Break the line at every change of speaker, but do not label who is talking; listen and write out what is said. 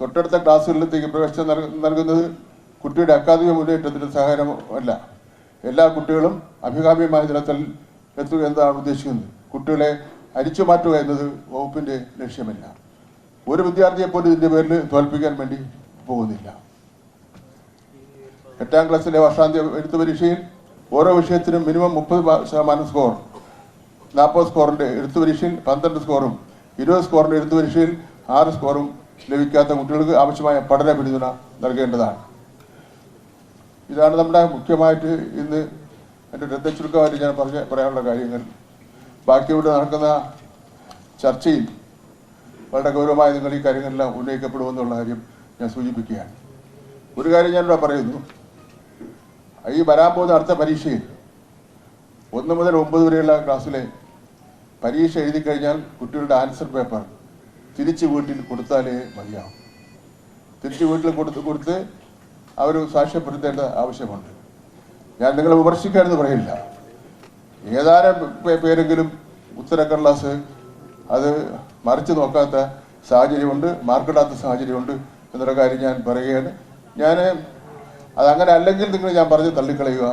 തൊട്ടടുത്ത ക്ലാസ്സുകളിലേക്ക് പ്രവേശനം നൽക- നൽകുന്നത് കുട്ടിയുടെ അക്കാദമിക മുന്നേറ്റത്തിന് സഹായമല്ല എല്ലാ കുട്ടികളും അഭികാമ്യമായ തലത്തിൽ എത്തുക എന്നതാണ് ഉദ്ദേശിക്കുന്നത്. കുട്ടികളെ അരിച്ചു മാറ്റുക എന്നത് വകുപ്പിന്റെ ലക്ഷ്യമല്ല. ഒരു വിദ്യാർത്ഥിയെ പോലും ഇതിന്റെ പേരിൽ തോൽപ്പിക്കാൻ വേണ്ടി പോകുന്നില്ല. എട്ടാം ക്ലാസ്സിലെ വർഷാന്ത്യ എഴുത്ത് പരീക്ഷയിൽ ഓരോ വിഷയത്തിനും മിനിമം മുപ്പത് ശതമാനം സ്കോർ നാൽപ്പത് സ്കോറിന്റെ എഴുത്ത് പരീക്ഷയിൽ പന്ത്രണ്ട് സ്കോറും ഇരുപത് സ്കോറിന്റെ എഴുത്ത് പരീക്ഷയിൽ ആറ് സ്കോറും ലഭിക്കാത്ത കുട്ടികൾക്ക് ആവശ്യമായ പഠന പിന്തുണ നൽകേണ്ടതാണ്. ഇതാണ് നമ്മുടെ മുഖ്യമായിട്ട് ഇന്ന് എന്റെ ശ്രദ്ധ ചുരുക്കമായിട്ട് ഞാൻ പറഞ്ഞ പറയാനുള്ള കാര്യങ്ങൾ. ബാക്കി ഇവിടെ നടക്കുന്ന ചർച്ചയിൽ വളരെ ഗൗരവമായി നിങ്ങൾ ഈ കാര്യങ്ങളെല്ലാം ഉന്നയിക്കപ്പെടുമെന്നുള്ള കാര്യം ഞാൻ സൂചിപ്പിക്കുകയാണ്. ഒരു കാര്യം ഞാനിവിടെ പറയുന്നു. ഈ വരാൻ പോകുന്ന അടുത്ത പരീക്ഷയിൽ ഒന്ന് മുതൽ ഒമ്പത് വരെയുള്ള ക്ലാസ്സിലെ പരീക്ഷ എഴുതി കഴിഞ്ഞാൽ കുട്ടികളുടെ ആൻസർ പേപ്പർ തിരിച്ച് വീട്ടിൽ കൊടുത്താലേ മതിയാവും. തിരിച്ച് വീട്ടിൽ കൊടുത്ത് കൊടുത്ത് അവർ സാക്ഷ്യപ്പെടുത്തേണ്ട ആവശ്യമുണ്ട്. ഞാൻ നിങ്ങളെ വിമർശിക്കാനെന്ന് പറയില്ല. ഏതാനും പേരെങ്കിലും പേരെങ്കിലും ഉത്തരക്കടലാസ് അത് മറിച്ച് നോക്കാത്ത സാഹചര്യമുണ്ട് മാർക്കിടാത്ത സാഹചര്യമുണ്ട് എന്നൊരു കാര്യം ഞാൻ പറയുകയാണ്. ഞാൻ അതങ്ങനെ അല്ലെങ്കിൽ നിങ്ങൾ ഞാൻ പറഞ്ഞ് തള്ളിക്കളയുക.